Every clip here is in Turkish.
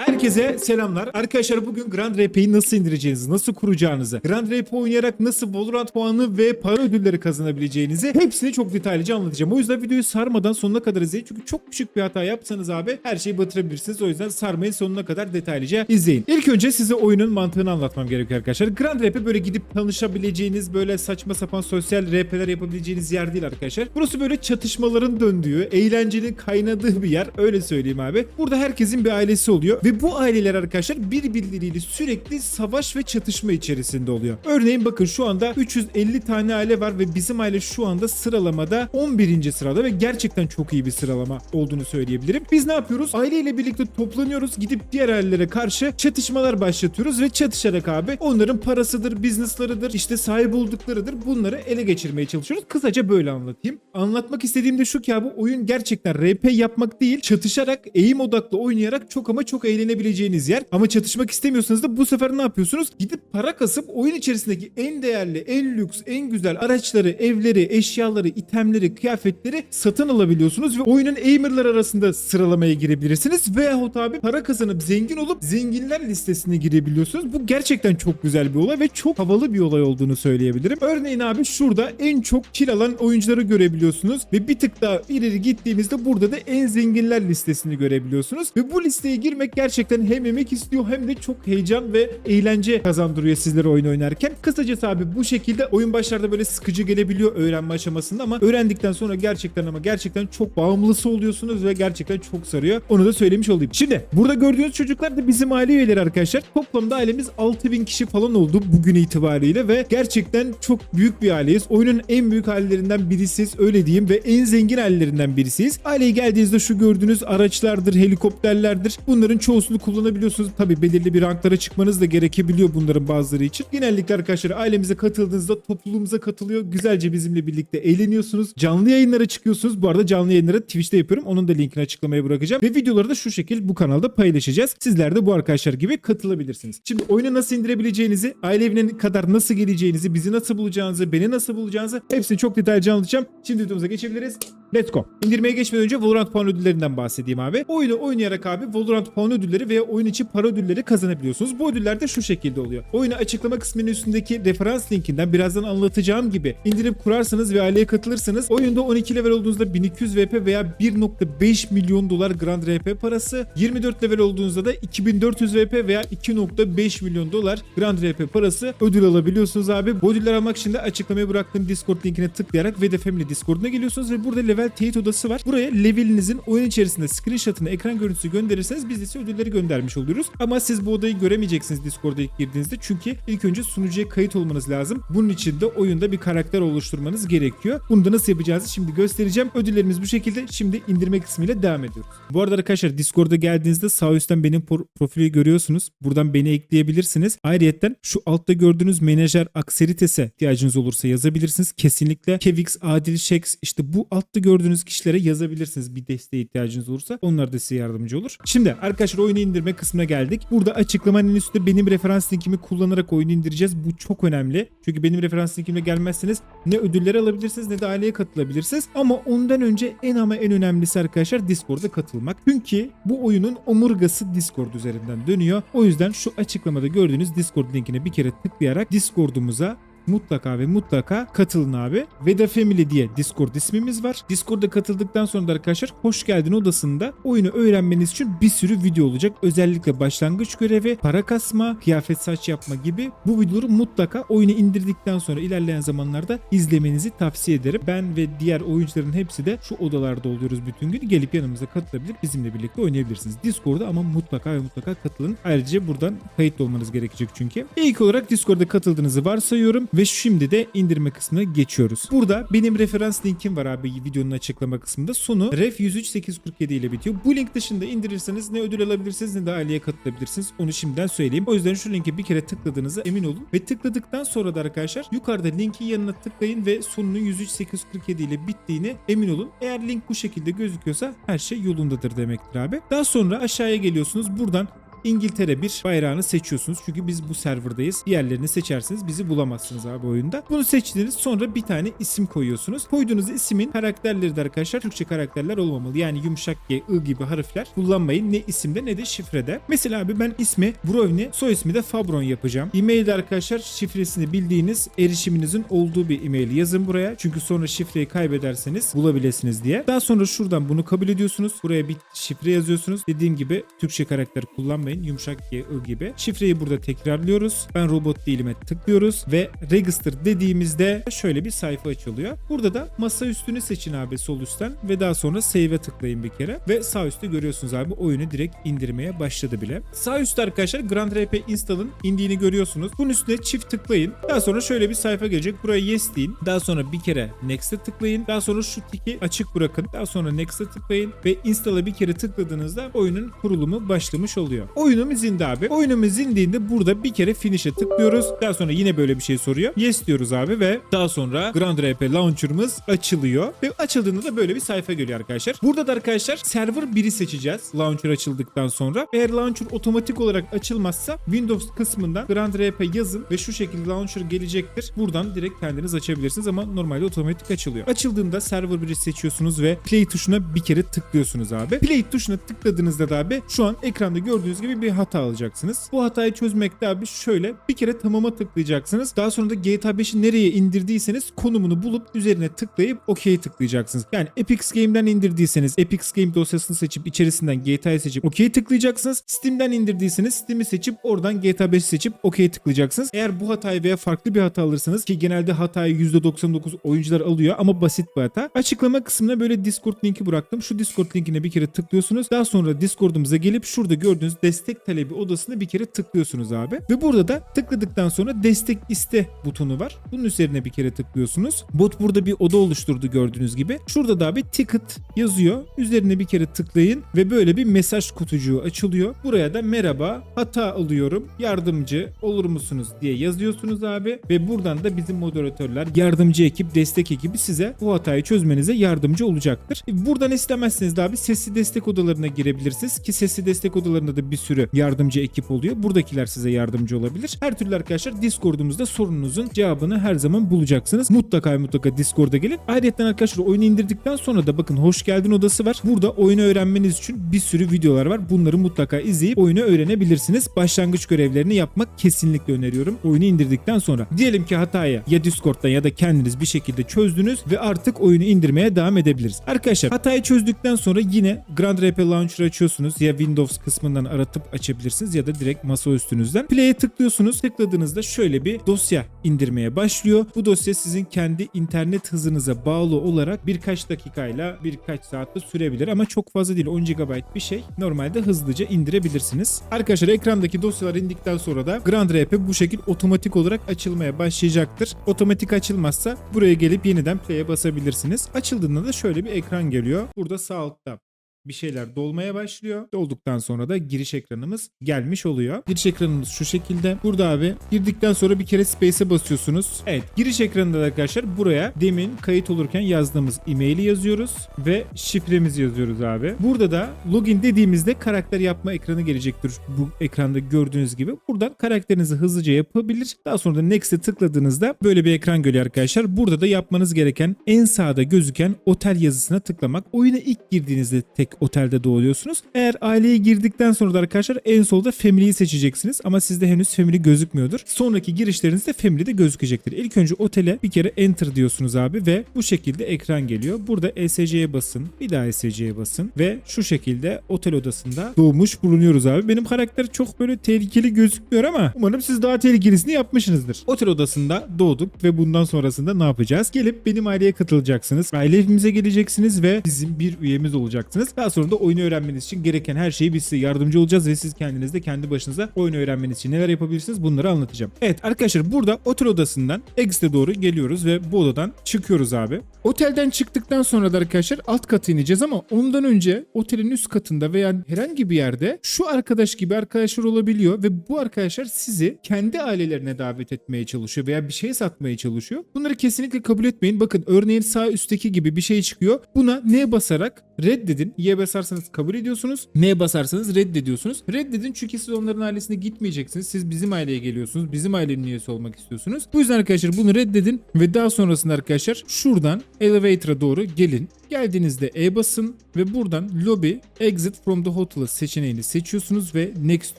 Herkese selamlar. Arkadaşlar bugün Grand RP'yi nasıl indireceğinizi, nasıl kuracağınızı, Grand RP oynayarak nasıl Valorant puanı ve para ödülleri kazanabileceğinizi hepsini çok detaylıca anlatacağım. O yüzden videoyu sarmadan sonuna kadar izleyin. Çünkü çok küçük bir hata yapsanız abi her şeyi batırabilirsiniz. O yüzden sarmayı sonuna kadar detaylıca izleyin. İlk önce size oyunun mantığını anlatmam gerekiyor arkadaşlar. Grand RP böyle gidip tanışabileceğiniz, böyle saçma sapan sosyal RP'ler yapabileceğiniz yer değil arkadaşlar. Burası böyle çatışmaların döndüğü, eğlencenin kaynadığı bir yer. Öyle söyleyeyim abi. Burada herkesin bir ailesi oluyor ve bu aileler arkadaşlar birbirleriyle sürekli savaş ve çatışma içerisinde oluyor. Örneğin bakın şu anda 350 tane aile var ve bizim aile şu anda sıralamada 11. sırada ve gerçekten çok iyi bir sıralama olduğunu söyleyebilirim. Biz ne yapıyoruz? Aileyle birlikte toplanıyoruz. Gidip diğer ailelere karşı çatışmalar başlatıyoruz ve çatışarak abi onların parasıdır, businesslarıdır, işte sahip olduklarıdır. Bunları ele geçirmeye çalışıyoruz. Kısaca böyle anlatayım. Anlatmak istediğim de şu ki abi oyun gerçekten RP yapmak değil, çatışarak, eğim odaklı oynayarak çok ama çok eğlenebileceğiniz yer. Ama çatışmak istemiyorsanız da bu sefer ne yapıyorsunuz? Gidip para kasıp oyun içerisindeki en değerli, en lüks, en güzel araçları, evleri, eşyaları, itemleri, kıyafetleri satın alabiliyorsunuz ve oyunun aimerlar arasında sıralamaya girebilirsiniz. Veyahut abi para kazanıp zengin olup zenginler listesine girebiliyorsunuz. Bu gerçekten çok güzel bir olay ve çok havalı bir olay olduğunu söyleyebilirim. Örneğin abi şurada en çok kill alan oyuncuları görebiliyorsunuz ve bir tık daha ileri gittiğimizde burada da en zenginler listesini görebiliyorsunuz ve bu listeye girmek gerçekten hem emek istiyor hem de çok heyecan ve eğlence kazandırıyor sizlere oyun oynarken. Kısacası abi bu şekilde oyun başlarda böyle sıkıcı gelebiliyor öğrenme aşamasında ama öğrendikten sonra gerçekten ama gerçekten çok bağımlısı oluyorsunuz ve gerçekten çok sarıyor. Onu da söylemiş olayım. Şimdi burada gördüğünüz çocuklar da bizim aile üyeleri arkadaşlar. Toplamda ailemiz 6000 kişi falan oldu bugün itibariyle ve gerçekten çok büyük bir aileyiz. Oyunun en büyük ailelerinden birisiyiz öyle diyeyim ve en zengin ailelerinden birisiyiz. Aileye geldiğinizde şu gördüğünüz araçlardır, helikopterlerdir. Bunların çoğusunu kullanabiliyorsunuz. Tabi belirli bir ranklara çıkmanız da gerekebiliyor bunların bazıları için. Genellikle arkadaşlar ailemize katıldığınızda topluluğumuza katılıyor. Güzelce bizimle birlikte eğleniyorsunuz. Canlı yayınlara çıkıyorsunuz. Bu arada canlı yayınları Twitch'te yapıyorum. Onun da linkini açıklamaya bırakacağım. Ve videoları da şu şekil bu kanalda paylaşacağız. Sizler de bu arkadaşlar gibi katılabilirsiniz. Şimdi oyunu nasıl indirebileceğinizi, aile evine kadar nasıl geleceğinizi, bizi nasıl bulacağınızı, beni nasıl bulacağınızı hepsini çok detaylıca anlatacağım. Şimdi videomuza geçebiliriz. Let's go. İndirmeye geçmeden önce Valorant puan ödüllerinden bahsedeyim abi. Oyunu oynayarak abi Valorant puan ödülleri veya oyun içi para ödülleri kazanabiliyorsunuz. Bu ödüller de şu şekilde oluyor. Oyunu açıklama kısmının üstündeki referans linkinden birazdan anlatacağım gibi indirip kurarsanız ve aileye katılırsanız oyunda 12 level olduğunuzda 1200 VP veya 1.5 milyon dolar Grand RP parası, 24 level olduğunuzda da 2400 VP veya 2.5 milyon dolar Grand RP parası ödül alabiliyorsunuz abi. Bu ödüller almak için de açıklamaya bıraktığım Discord linkine tıklayarak VD Family Discord'una geliyorsunuz ve burada level teyit odası var. Buraya levelinizin oyun içerisinde screenshot'ını, ekran görüntüsü gönderirseniz biz de size ödülleri göndermiş oluyoruz. Ama siz bu odayı göremeyeceksiniz Discord'a ilk girdiğinizde çünkü ilk önce sunucuya kayıt olmanız lazım. Bunun için de oyunda bir karakter oluşturmanız gerekiyor. Bunu da nasıl yapacağınızı şimdi göstereceğim. Ödüllerimiz bu şekilde. Şimdi indirme kısmıyla devam ediyoruz. Bu arada arkadaşlar Discord'a geldiğinizde sağ üstten benim profili görüyorsunuz. Buradan beni ekleyebilirsiniz. Ayrıyeten şu altta gördüğünüz menajer akseritese ihtiyacınız olursa yazabilirsiniz. Kesinlikle Kevix, Adil Şeks işte bu altta gördüğünüz kişilere yazabilirsiniz bir desteğe ihtiyacınız olursa. Onlar da size yardımcı olur. Şimdi arkadaşlar oyunu indirme kısmına geldik. Burada açıklamanın üstünde benim referans linkimi kullanarak oyunu indireceğiz. Bu çok önemli. Çünkü benim referans linkimle gelmezseniz ne ödülleri alabilirsiniz ne de aileye katılabilirsiniz. Ama ondan önce en ama en önemlisi arkadaşlar Discord'a katılmak. Çünkü bu oyunun omurgası Discord üzerinden dönüyor. O yüzden şu açıklamada gördüğünüz Discord linkine bir kere tıklayarak Discord'umuza mutlaka ve mutlaka katılın abi. Veda Family diye Discord ismimiz var. Discord'a katıldıktan sonra da arkadaşlar hoş geldin odasında oyunu öğrenmeniz için bir sürü video olacak. Özellikle başlangıç görevi, para kasma, kıyafet saç yapma gibi bu videoları mutlaka oyunu indirdikten sonra ilerleyen zamanlarda izlemenizi tavsiye ederim. Ben ve diğer oyuncuların hepsi de şu odalarda oluyoruz bütün gün. Gelip yanımıza katılabilir, bizimle birlikte oynayabilirsiniz. Discord'a ama mutlaka ve mutlaka katılın. Ayrıca buradan kayıtlı olmanız gerekecek çünkü. İlk olarak Discord'a katıldığınızı varsayıyorum ve şimdi de indirme kısmına geçiyoruz. Burada benim referans linkim var abi videonun açıklama kısmında. Sonu ref 103847 ile bitiyor. Bu link dışında indirirseniz ne ödül alabilirsiniz ne de aileye katılabilirsiniz. Onu şimdiden söyleyeyim. O yüzden şu linke bir kere tıkladığınıza emin olun. Ve tıkladıktan sonra da arkadaşlar yukarıda linkin yanına tıklayın ve sonunun 103847 ile bittiğine emin olun. Eğer link bu şekilde gözüküyorsa her şey yolundadır demektir abi. Daha sonra aşağıya geliyorsunuz. Buradan İngiltere bir bayrağını seçiyorsunuz. Çünkü biz bu serverdayız. Diğerlerini seçerseniz bizi bulamazsınız abi oyunda. Bunu seçtiniz sonra bir tane isim koyuyorsunuz. Koyduğunuz ismin karakterleri de arkadaşlar Türkçe karakterler olmamalı. Yani yumuşak G, I gibi harfler kullanmayın. Ne isimde ne de şifrede. Mesela abi ben ismi Brovni, soy ismi de Fabron yapacağım. E-mailde arkadaşlar şifresini bildiğiniz erişiminizin olduğu bir e-mail yazın buraya. Çünkü sonra şifreyi kaybederseniz bulabilirsiniz diye. Daha sonra şuradan bunu kabul ediyorsunuz. Buraya bir şifre yazıyorsunuz. Dediğim gibi Türkçe karakter kullanmayın. Yumuşak G, I gibi. Şifreyi burada tekrarlıyoruz. Ben robot değilime tıklıyoruz ve register dediğimizde şöyle bir sayfa açılıyor. Burada da masa üstünü seçin abi sol üstten ve daha sonra save'e tıklayın bir kere ve sağ üstte görüyorsunuz abi oyunu direkt indirmeye başladı bile. Sağ üstte arkadaşlar Grand RP install'ın indiğini görüyorsunuz. Bunun üstüne çift tıklayın. Daha sonra şöyle bir sayfa gelecek. Buraya yes deyin. Daha sonra bir kere next'e tıklayın. Daha sonra şu tiki açık bırakın. Daha sonra next'e tıklayın ve install'a bir kere tıkladığınızda oyunun kurulumu başlamış oluyor. Oyunumuz indi abi. Oyunumuz indiğinde burada bir kere finish'e tıklıyoruz. Daha sonra yine böyle bir şey soruyor. Yes diyoruz abi ve daha sonra Grand RP Launcher'ımız açılıyor. Ve açıldığında da böyle bir sayfa geliyor arkadaşlar. Burada da arkadaşlar server 1'i seçeceğiz. Launcher açıldıktan sonra. Eğer Launcher otomatik olarak açılmazsa Windows kısmından Grand RP yazın ve şu şekilde Launcher gelecektir. Buradan direkt kendiniz açabilirsiniz ama normalde otomatik açılıyor. Açıldığında server 1'i seçiyorsunuz ve play tuşuna bir kere tıklıyorsunuz abi. Play tuşuna tıkladığınızda da abi şu an ekranda gördüğünüz gibi bir hata alacaksınız. Bu hatayı çözmekte abi şöyle bir kere tamama tıklayacaksınız. Daha sonra da GTA 5'i nereye indirdiyseniz konumunu bulup üzerine tıklayıp OK'ye tıklayacaksınız. Yani Epic Game'den indirdiyseniz Epic Game dosyasını seçip içerisinden GTA'yı seçip OK'ye tıklayacaksınız. Steam'den indirdiyseniz Steam'i seçip oradan GTA 5'i seçip OK'ye tıklayacaksınız. Eğer bu hatayı veya farklı bir hata alırsanız ki genelde hatayı %99 oyuncular alıyor ama basit bir hata. Açıklama kısmına böyle Discord linki bıraktım. Şu Discord linkine bir kere tıklıyorsunuz. Daha sonra Discord'umuza gelip şurada gördüğünüz destek talebi odasına bir kere tıklıyorsunuz abi. Ve burada da tıkladıktan sonra destek iste butonu var. Bunun üzerine bir kere tıklıyorsunuz. Bot burada bir oda oluşturdu gördüğünüz gibi. Şurada da bir ticket yazıyor. Üzerine bir kere tıklayın ve böyle bir mesaj kutucuğu açılıyor. Buraya da merhaba hata alıyorum yardımcı olur musunuz diye yazıyorsunuz abi. Ve buradan da bizim moderatörler yardımcı ekip destek ekibi size bu hatayı çözmenize yardımcı olacaktır. Buradan istemezseniz de abi sesli destek odalarına girebilirsiniz ki sesli destek odalarında da bir sürü yardımcı ekip oluyor. Buradakiler size yardımcı olabilir. Her türlü arkadaşlar Discord'umuzda sorununuzun cevabını her zaman bulacaksınız. Mutlaka mutlaka Discord'a gelin. Ayrıca arkadaşlar oyunu indirdikten sonra da bakın hoş geldin odası var. Burada oyunu öğrenmeniz için bir sürü videolar var. Bunları mutlaka izleyip oyunu öğrenebilirsiniz. Başlangıç görevlerini yapmak kesinlikle öneriyorum. Oyunu indirdikten sonra. Diyelim ki hatayı ya Discord'dan ya da kendiniz bir şekilde çözdünüz ve artık oyunu indirmeye devam edebiliriz. Arkadaşlar hatayı çözdükten sonra yine Grand RP Launcher açıyorsunuz. Ya Windows kısmından aratıp açabilirsiniz ya da direkt masa üstünüzden. Play'e tıklıyorsunuz. Tıkladığınızda şöyle bir dosya indirmeye başlıyor. Bu dosya sizin kendi internet hızınıza bağlı olarak birkaç dakikayla birkaç saatte sürebilir ama çok fazla değil 10 GB bir şey. Normalde hızlıca indirebilirsiniz. Arkadaşlar ekrandaki dosyalar indikten sonra da Grand RP bu şekil otomatik olarak açılmaya başlayacaktır. Otomatik açılmazsa buraya gelip yeniden play'e basabilirsiniz. Açıldığında da şöyle bir ekran geliyor. Burada sağ altta bir şeyler dolmaya başlıyor. Dolduktan sonra da giriş ekranımız gelmiş oluyor. Giriş ekranımız şu şekilde. Burada abi girdikten sonra bir kere space'e basıyorsunuz. Evet giriş ekranında da arkadaşlar buraya demin kayıt olurken yazdığımız e-maili yazıyoruz ve şifremizi yazıyoruz abi. Burada da login dediğimizde karakter yapma ekranı gelecektir. Bu ekranda gördüğünüz gibi. Buradan karakterinizi hızlıca yapabilir. Daha sonra da next'e tıkladığınızda böyle bir ekran geliyor arkadaşlar. Burada da yapmanız gereken en sağda gözüken otel yazısına tıklamak. Oyuna ilk girdiğinizde tek otelde doğuyorsunuz. Eğer aileye girdikten sonra da arkadaşlar en solda Family'yi seçeceksiniz ama sizde henüz Family gözükmüyordur. Sonraki girişlerinizde Family de gözükecektir. İlk önce otele bir kere Enter diyorsunuz abi ve bu şekilde ekran geliyor. Burada ESC'ye basın. Bir daha ESC'ye basın ve şu şekilde otel odasında doğmuş bulunuyoruz abi. Benim karakter çok böyle tehlikeli gözükmüyor ama umarım siz daha tehlikelisini yapmışsınızdır. Otel odasında doğduk ve bundan sonrasında ne yapacağız? Gelip benim aileye katılacaksınız. Aile evimize geleceksiniz ve bizim bir üyemiz olacaksınız. Daha sonra da oyunu öğrenmeniz için gereken her şeyi biz size yardımcı olacağız ve siz kendiniz de kendi başınıza oyunu öğrenmeniz için neler yapabilirsiniz bunları anlatacağım. Evet arkadaşlar burada otel odasından exit'e doğru geliyoruz ve bu odadan çıkıyoruz abi. Otelden çıktıktan sonra da arkadaşlar alt kata ineceğiz ama ondan önce otelin üst katında veya herhangi bir yerde şu arkadaş gibi arkadaşlar olabiliyor ve bu arkadaşlar sizi kendi ailelerine davet etmeye çalışıyor veya bir şey satmaya çalışıyor. Bunları kesinlikle kabul etmeyin. Bakın örneğin sağ üstteki gibi bir şey çıkıyor. Buna ne basarak reddedin. Y Basarsanız kabul ediyorsunuz. N'ye basarsanız reddediyorsunuz. Reddedin çünkü siz onların ailesine gitmeyeceksiniz. Siz bizim aileye geliyorsunuz. Bizim ailenin üyesi olmak istiyorsunuz. Bu yüzden arkadaşlar bunu reddedin ve daha sonrasında arkadaşlar şuradan elevator'a doğru gelin. Geldiğinizde E basın ve buradan lobby exit from the hotel seçeneğini seçiyorsunuz ve next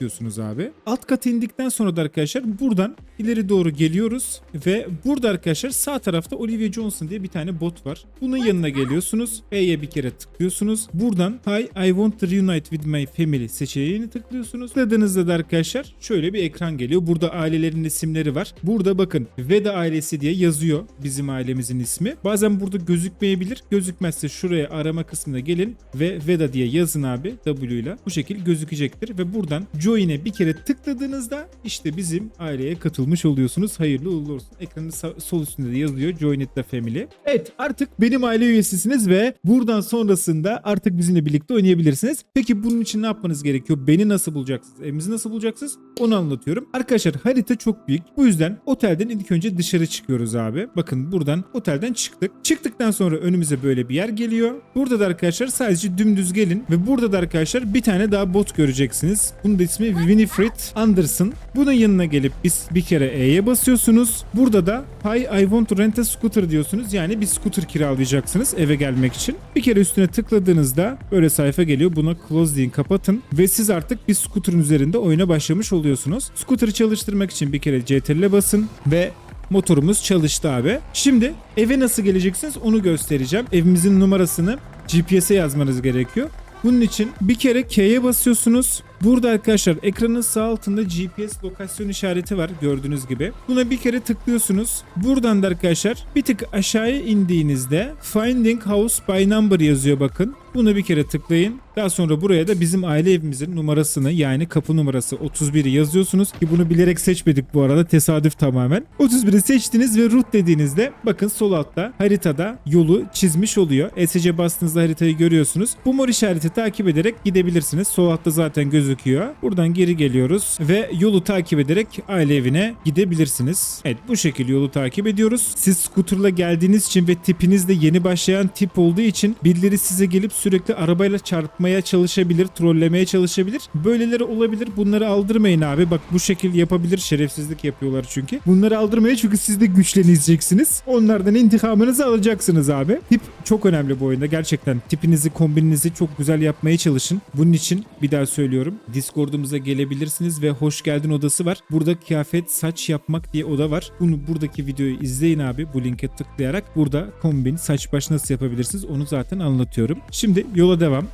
diyorsunuz abi. Alt kata indikten sonra da arkadaşlar buradan ileri doğru geliyoruz ve burada arkadaşlar sağ tarafta Olivia Johnson diye bir tane bot var. Bunun yanına geliyorsunuz. E'ye bir kere tıklıyorsunuz. Buradan Hi I want to reunite with my family seçeneğini tıklıyorsunuz. Tıkladığınızda da arkadaşlar şöyle bir ekran geliyor. Burada ailelerin isimleri var. Burada bakın Veda ailesi diye yazıyor bizim ailemizin ismi. Bazen burada gözükmeyebilir. Gözükmezse şuraya arama kısmına gelin ve Veda diye yazın abi W ile. Bu şekil gözükecektir ve buradan Join'e bir kere tıkladığınızda işte bizim aileye katılmış oluyorsunuz. Hayırlı uğurlu olsun. Ekranın sol üstünde de yazıyor Join it the family. Evet artık benim aile üyesisiniz ve buradan sonrasında artık bizimle birlikte oynayabilirsiniz. Peki bunun için ne yapmanız gerekiyor? Beni nasıl bulacaksınız? Evimizi nasıl bulacaksınız? Onu anlatıyorum. Arkadaşlar harita çok büyük. Bu yüzden otelden ilk önce dışarı çıkıyoruz abi. Bakın buradan otelden çıktık. Çıktıktan sonra önümüze böyle bir yer geliyor. Burada da arkadaşlar sadece dümdüz gelin ve burada da arkadaşlar bir tane daha bot göreceksiniz. Bunun da ismi Winifred Anderson. Bunun yanına gelip biz bir kere E'ye basıyorsunuz. Burada da Hi I want to rent a scooter diyorsunuz. Yani bir scooter kiralayacaksınız eve gelmek için. Bir kere üstüne tıkladığınızda böyle sayfa geliyor. Buna close deyin kapatın ve siz artık bir scooter'ın üzerinde oyuna başlamış oluyorsunuz. Scooter'ı çalıştırmak için bir kere CTRL'e basın ve motorumuz çalıştı abi. Şimdi eve nasıl geleceksiniz onu göstereceğim. Evimizin numarasını GPS'e yazmanız gerekiyor. Bunun için bir kere K'ye basıyorsunuz. Burada arkadaşlar ekranın sağ altında GPS lokasyon işareti var gördüğünüz gibi. Buna bir kere tıklıyorsunuz. Buradan da arkadaşlar bir tık aşağıya indiğinizde Finding House by Number yazıyor bakın. Buna bir kere tıklayın. Daha sonra buraya da bizim aile evimizin numarasını yani kapı numarası 31'i yazıyorsunuz. Ki bunu bilerek seçmedik bu arada tesadüf tamamen. 31'i seçtiniz ve route dediğinizde bakın sol altta haritada yolu çizmiş oluyor. ESC bastığınızda haritayı görüyorsunuz. Bu mor işareti takip ederek gidebilirsiniz. Sol altta zaten gözüküyor. Buradan geri geliyoruz ve yolu takip ederek aile evine gidebilirsiniz. Evet bu şekilde yolu takip ediyoruz. Siz scooterla geldiğiniz için ve tipiniz de yeni başlayan tip olduğu için birileri size gelip sürekli arabayla çarpmaya çalışabilir, trollemeye çalışabilir. Böyleleri olabilir. Bunları aldırmayın abi. Bak bu şekil yapabilir. Şerefsizlik yapıyorlar çünkü. Bunları aldırmayın çünkü siz de güçleneceksiniz. Onlardan intikamınızı alacaksınız abi. Tip çok önemli bu oyunda. Gerçekten tipinizi, kombininizi çok güzel yapmaya çalışın. Bunun için bir daha söylüyorum. Discord'umuza gelebilirsiniz ve hoş geldin odası var. Burada kıyafet, saç yapmak diye oda var. Bunu buradaki videoyu izleyin abi. Bu linke tıklayarak burada kombin, saç baş nasıl yapabilirsiniz onu zaten anlatıyorum. Şimdi yola devam.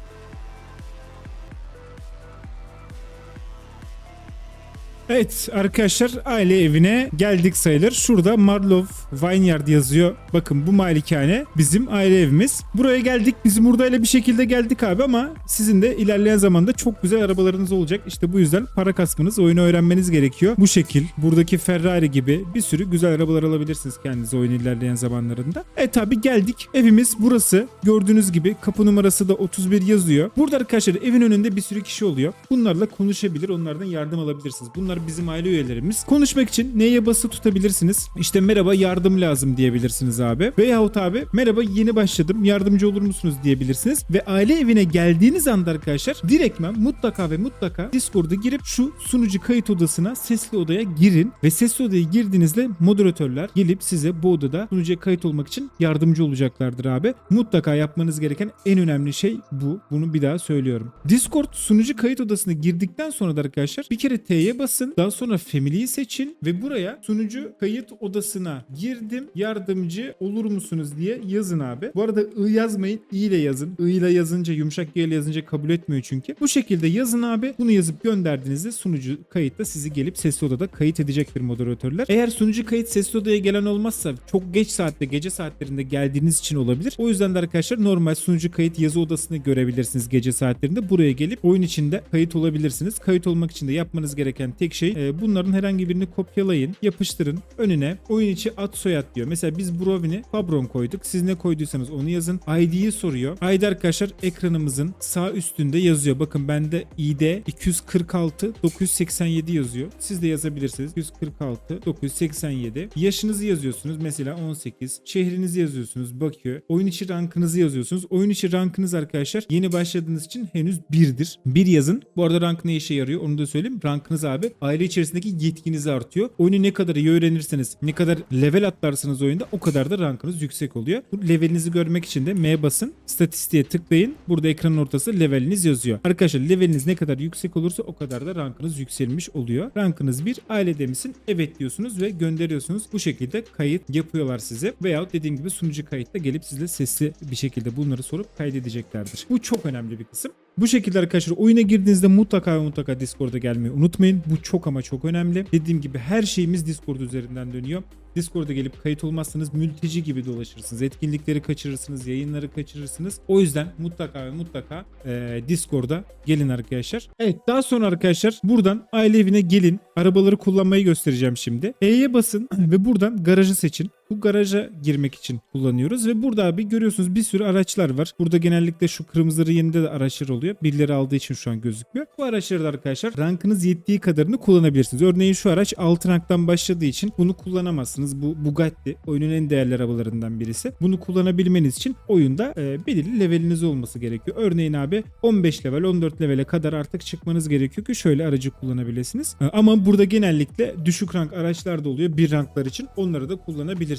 Evet arkadaşlar aile evine geldik sayılır. Şurada Marlov Vineyard yazıyor. Bakın bu malikane bizim aile evimiz. Buraya geldik. Bizim buradayla bir şekilde geldik abi ama sizin de ilerleyen zamanda çok güzel arabalarınız olacak. İşte bu yüzden para kasmanız, oyunu öğrenmeniz gerekiyor. Bu şekil buradaki Ferrari gibi bir sürü güzel arabalar alabilirsiniz kendinize oyun ilerleyen zamanlarında. Evet abi geldik. Evimiz burası. Gördüğünüz gibi kapı numarası da 31 yazıyor. Burada arkadaşlar evin önünde bir sürü kişi oluyor. Bunlarla konuşabilir, onlardan yardım alabilirsiniz. Bunlar bizim aile üyelerimiz. Konuşmak için neye bası tutabilirsiniz? İşte merhaba yardım lazım diyebilirsiniz abi. Veyahut abi merhaba yeni başladım yardımcı olur musunuz diyebilirsiniz. Ve aile evine geldiğiniz anda arkadaşlar direktmen mutlaka ve mutlaka Discord'a girip şu sunucu kayıt odasına sesli odaya girin. Ve sesli odaya girdiğinizde moderatörler gelip size bu odada sunucuya kayıt olmak için yardımcı olacaklardır abi. Mutlaka yapmanız gereken en önemli şey bu. Bunu bir daha söylüyorum. Discord sunucu kayıt odasına girdikten sonra da arkadaşlar bir kere T'ye basın. Daha sonra Family'yi seçin ve buraya sunucu kayıt odasına girdim yardımcı olur musunuz diye yazın abi. Bu arada I yazmayın I ile yazın. I ile yazınca yumuşak G ile yazınca kabul etmiyor çünkü. Bu şekilde yazın abi. Bunu yazıp gönderdiğinizde sunucu kayıtta sizi gelip sesli odada kayıt edecektir moderatörler. Eğer sunucu kayıt sesli odaya gelen olmazsa çok geç saatte gece saatlerinde geldiğiniz için olabilir. O yüzden de arkadaşlar normal sunucu kayıt yazı odasını görebilirsiniz gece saatlerinde. Buraya gelip oyun içinde kayıt olabilirsiniz. Kayıt olmak için de yapmanız gereken tek şey e, bunların herhangi birini kopyalayın, yapıştırın. Önüne oyun içi ad soyad diyor. Mesela biz Brovin'i Fabron koyduk. Siz ne koyduysanız onu yazın. ID'yi soruyor. ID arkadaşlar ekranımızın sağ üstünde yazıyor. Bakın bende ID 246 987 yazıyor. Siz de yazabilirsiniz. 246 987. Yaşınızı yazıyorsunuz. Mesela 18. Şehrinizi yazıyorsunuz. Bakıyor. Oyun içi rankınızı yazıyorsunuz. Oyun içi rankınız arkadaşlar yeni başladığınız için henüz 1'dir. 1 yazın. Bu arada rank ne işe yarıyor onu da söyleyeyim. Rankınız abi aile içerisindeki yetkiniz artıyor. Oyunu ne kadar iyi öğrenirseniz, ne kadar level atlarsanız oyunda o kadar da rankınız yüksek oluyor. Bu levelinizi görmek için de M basın. Statistiğe tıklayın. Burada ekranın ortası leveliniz yazıyor. Arkadaşlar leveliniz ne kadar yüksek olursa o kadar da rankınız yükselmiş oluyor. Rankınız 1 ailede misin? Evet diyorsunuz ve gönderiyorsunuz. Bu şekilde kayıt yapıyorlar size. Veyahut dediğim gibi sunucu kayıtta gelip sizle sesli bir şekilde bunları sorup kaydedeceklerdir. Bu çok önemli bir kısım. Bu şekilde arkadaşlar oyuna girdiğinizde mutlaka ve mutlaka Discord'a gelmeyi unutmayın. Bu çok ama çok önemli. Dediğim gibi her şeyimiz Discord üzerinden dönüyor. Discord'a gelip kayıt olmazsanız mülteci gibi dolaşırsınız. Etkinlikleri kaçırırsınız, yayınları kaçırırsınız. O yüzden mutlaka ve mutlaka e, Discord'a gelin arkadaşlar. Evet daha sonra arkadaşlar buradan aile evine gelin. Arabaları kullanmayı göstereceğim şimdi. E'ye basın ve buradan garajı seçin. Bu garaja girmek için kullanıyoruz ve burada abi görüyorsunuz bir sürü araçlar var. Burada genellikle şu kırmızıları yenide de araçlar oluyor. Birileri aldığı için şu an gözükmüyor. Bu araçları da arkadaşlar rankınız yettiği kadarını kullanabilirsiniz. Örneğin şu araç 6 ranktan başladığı için bunu kullanamazsınız. Bu Bugatti oyunun en değerli arabalarından birisi. Bunu kullanabilmeniz için oyunda e, belirli leveliniz olması gerekiyor. Örneğin abi 15 level 14 levele kadar artık çıkmanız gerekiyor ki şöyle aracı kullanabilirsiniz. E, ama burada genellikle düşük rank araçlar da oluyor. Bir ranklar için onları da kullanabilirsiniz.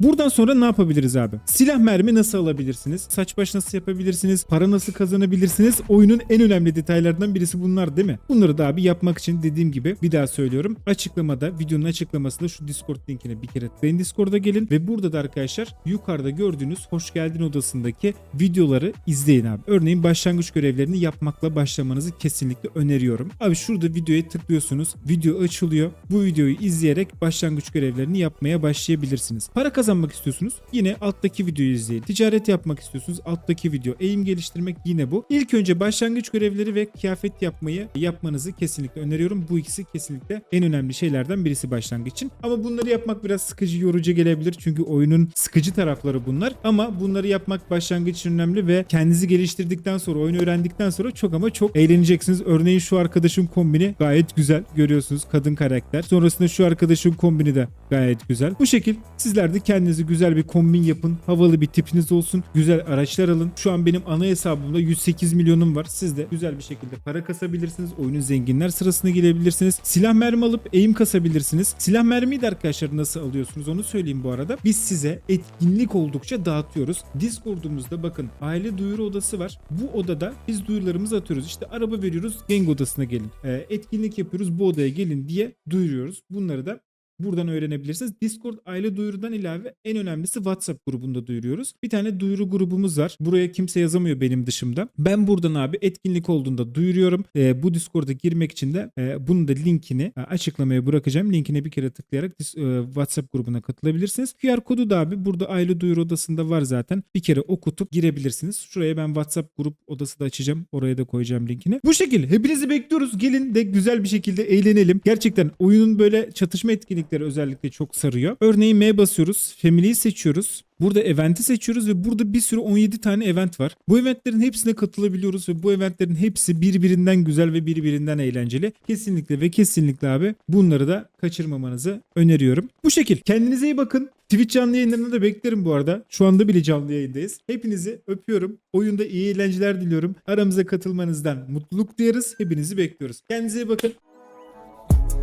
Buradan sonra ne yapabiliriz abi? Silah mermi nasıl alabilirsiniz? Saç baş nasıl yapabilirsiniz? Para nasıl kazanabilirsiniz? Oyunun en önemli detaylarından birisi bunlar değil mi? Bunları da abi yapmak için dediğim gibi bir daha söylüyorum. Açıklamada videonun açıklamasında şu Discord linkine bir kere tıklayın Discord'a gelin ve burada da arkadaşlar yukarıda gördüğünüz hoş geldin odasındaki videoları izleyin abi. Örneğin başlangıç görevlerini yapmakla başlamanızı kesinlikle öneriyorum. Abi şurada videoya tıklıyorsunuz. Video açılıyor. Bu videoyu izleyerek başlangıç görevlerini yapmaya başlayabilirsiniz. Para kazanmak istiyorsunuz. Yine alttaki videoyu izleyin. Ticaret yapmak istiyorsunuz. Alttaki video. Eğim geliştirmek yine bu. İlk önce başlangıç görevleri ve kıyafet yapmayı yapmanızı kesinlikle öneriyorum. Bu ikisi kesinlikle en önemli şeylerden birisi başlangıç için. Ama bunları yapmak biraz sıkıcı, yorucu gelebilir. Çünkü oyunun sıkıcı tarafları bunlar. Ama bunları yapmak başlangıç için önemli ve kendinizi geliştirdikten sonra, oyunu öğrendikten sonra çok ama çok eğleneceksiniz. Örneğin şu arkadaşın kombini gayet güzel. Görüyorsunuz kadın karakter. Sonrasında şu arkadaşın kombini de gayet güzel. Bu şekil sizler de kendinize güzel bir kombin yapın. Havalı bir tipiniz olsun. Güzel araçlar alın. Şu an benim ana hesabımda 108 milyonum var. Siz de güzel bir şekilde para kasabilirsiniz. Oyunun zenginler sırasına girebilirsiniz. Silah mermi alıp aim kasabilirsiniz. Silah mermiyi de arkadaşlar nasıl alıyorsunuz onu söyleyeyim bu arada. Biz size etkinlik oldukça dağıtıyoruz. Discord'umuzda bakın aile duyuru odası var. Bu odada biz duyurularımızı atıyoruz. İşte araba veriyoruz gang odasına gelin. Ee, etkinlik yapıyoruz bu odaya gelin diye duyuruyoruz. Bunları da Buradan öğrenebilirsiniz. Discord aile duyurudan ilave en önemlisi WhatsApp grubunda duyuruyoruz. Bir tane duyuru grubumuz var. Buraya kimse yazamıyor benim dışımda. Ben buradan abi etkinlik olduğunda duyuruyorum. Ee, bu Discord'a girmek için de e, bunun da linkini e, açıklamaya bırakacağım. Linkine bir kere tıklayarak e, WhatsApp grubuna katılabilirsiniz. QR kodu da abi burada aile duyuru odasında var zaten. Bir kere okutup girebilirsiniz. Şuraya ben WhatsApp grup odası da açacağım. Oraya da koyacağım linkini. Bu şekilde hepinizi bekliyoruz. Gelin de güzel bir şekilde eğlenelim. Gerçekten oyunun böyle çatışma etkinlikleri özellikle çok sarıyor. Örneğin M basıyoruz. Family'yi seçiyoruz. Burada event'i seçiyoruz ve burada bir sürü 17 tane event var. Bu eventlerin hepsine katılabiliyoruz ve bu eventlerin hepsi birbirinden güzel ve birbirinden eğlenceli. Kesinlikle ve kesinlikle abi bunları da kaçırmamanızı öneriyorum. Bu şekil. Kendinize iyi bakın. Twitch canlı yayınlarında da beklerim bu arada. Şu anda bile canlı yayındayız. Hepinizi öpüyorum. Oyunda iyi eğlenceler diliyorum. Aramıza katılmanızdan mutluluk duyarız. Hepinizi bekliyoruz. Kendinize iyi bakın.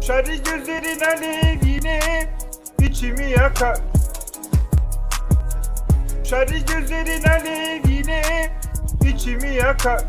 Şarı gözlerin alevine içimi yakar. Şarı gözlerin alevine içimi yakar